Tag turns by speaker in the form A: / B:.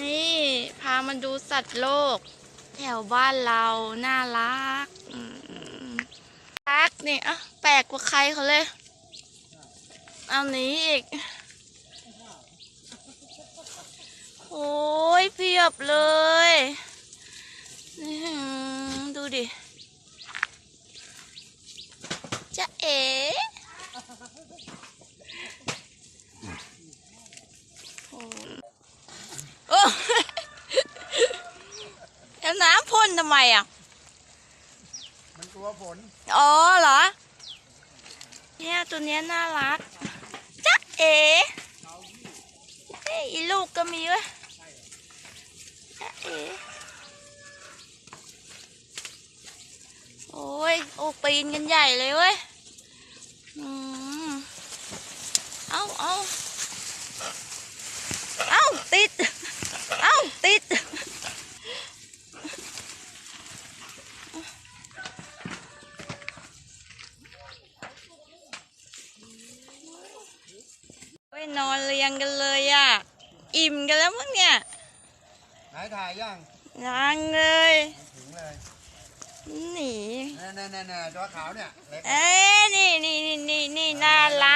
A: นี่พามาดูสัตว์โลก แถวบ้านเรา น่ารักรักนี่อะแปลกกว่าใครเขาเลย เอาหนี้อีก โอ้ยเพียบเลย ดูดิจะเอ๋ โอ้โอ้แล้วน้ำพ่นทำไมอะ
B: มันกลัวฝน
A: อ๋อเหรอ เนี่ยตัวเนี้ยน่ารัก จ๊ะเอ๋เอ้ยอีลูกก็มีเว้ยจ๊ะเอ๋โอ้ย โอ้ปีนกันใหญ่เลยเว้ย อืม เอาเอาเอาติด เอาติด โอ้ยนอนเรียงกันเลยอะ อิ่มกันแล้วมั้งเนี่ย
B: ไหนถ่ายย่าง
A: ยังเลย
B: ถึงเลย
A: หนี
B: แน่แน่แน่แน่ตัวขาวเนี่ยเล็ก
A: เอ้ยนี่นี่นี่นี่นี่น่ารัก